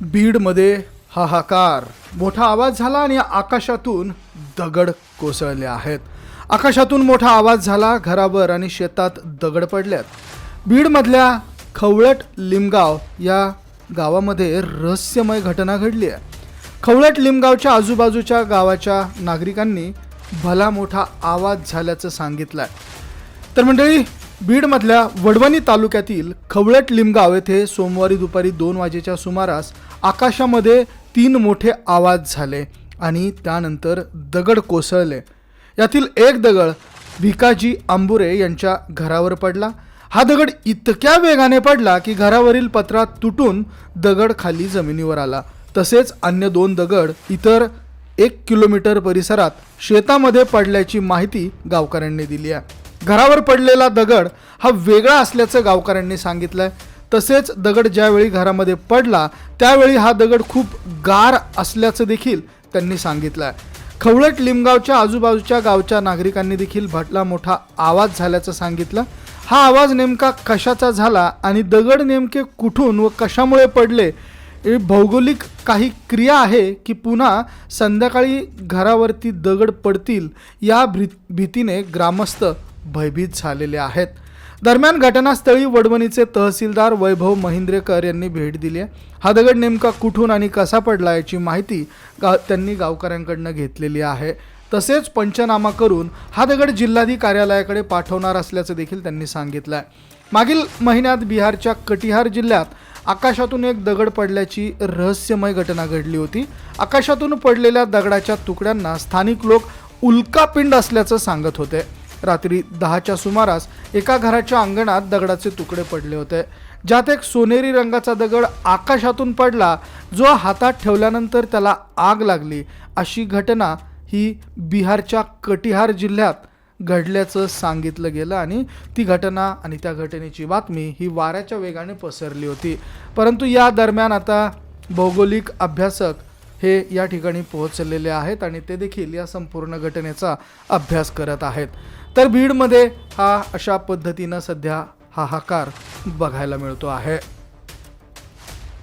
बीडमध्ये हाहाकार. मोठा आवाज झाला आणि आकाशातून दगड कोसळले आहेत. आकाशातून मोठा आवाज झाला घरावर आणि शेतात दगड पडल्यात. बीडमधल्या खवळट लिमगाव या गावामध्ये रहस्यमय घटना घडली आहे. खवळट लिमगावच्या आजूबाजूच्या गावाच्या नागरिकांनी भला मोठा आवाज झाल्याचं सांगितलं आहे तर मंडळी बीडमधल्या वडवणी तालुक्यातील खवळट लिमगाव येथे सोमवारी दुपारी दोन वाजेच्या सुमारास आकाशामध्ये तीन मोठे आवाज झाले आणि त्यानंतर दगड कोसळले. यातील एक दगड भिकाजी आंबुरे यांच्या घरावर पडला. हा दगड इतक्या वेगाने पडला की घरावरील पत्रा तुटून दगड खाली जमिनीवर आला. तसेच अन्य दोन दगड इतर एक किलोमीटर परिसरात शेतामध्ये पडल्याची माहिती गावकऱ्यांनी दिली आहे. घरावर पडलेला दगड हा वेगळा असल्याचं गावकऱ्यांनी सांगितलं आहे तसेच दगड ज्यावेळी घरामध्ये पडला त्यावेळी हा दगड खूप गार असल्याचं देखील त्यांनी सांगितलं आहे खवळट लिमगावच्या आजूबाजूच्या गावच्या नागरिकांनी देखील भटला मोठा आवाज झाल्याचं सांगितलं. हा आवाज नेमका कशाचा झाला आणि दगड नेमके कुठून व कशामुळे पडले भौगोलिक काही क्रिया आहे की पुन्हा संध्याकाळी घरावरती दगड पडतील या भी भीतीने ग्रामस्थ भयभीत झालेले आहेत. दरम्यान घटनास्थळी वडवणीचे तहसीलदार वैभव महिंद्रेकर यांनी भेट दिली आहे. हा दगड नेमका कुठून आणि कसा पडला याची माहिती गा त्यांनी गावकऱ्यांकडनं घेतलेली आहे. तसेच पंचनामा करून हा दगड जिल्हाधिकारी कार्यालयाकडे पाठवणार असल्याचं देखील त्यांनी सांगितलं आहे मागील महिन्यात बिहारच्या कटिहार जिल्ह्यात आकाशातून एक दगड पडल्याची रहस्यमय घटना घडली होती. आकाशातून पडलेल्या दगडाच्या तुकड्यांना स्थानिक लोक उल्कापिंड असल्याचं सांगत होते. रात्री दहाच्या सुमारास एका घराच्या अंगणात दगडाचे तुकडे पडले होते. ज्यात एक सोनेरी रंगाचा दगड आकाशातून पडला जो हातात ठेवल्यानंतर त्याला आग लागली. अशी घटना ही बिहारच्या कटिहार जिल्ह्यात घडल्याचं सांगितलं गेलं आणि ती घटना आणि त्या घटनेची बातमी ही वाऱ्याच्या वेगाने पसरली होती. परंतु या दरम्यान आता भौगोलिक अभ्यासक हे या ठिकाणी पोहोचलेले आहेत आणि ते देखील या संपूर्ण घटनेचा अभ्यास करत आहेत. तर बीडमध्ये हा अशा पद्धतीनं सध्या हाहाकार बघायला मिळतो आहे.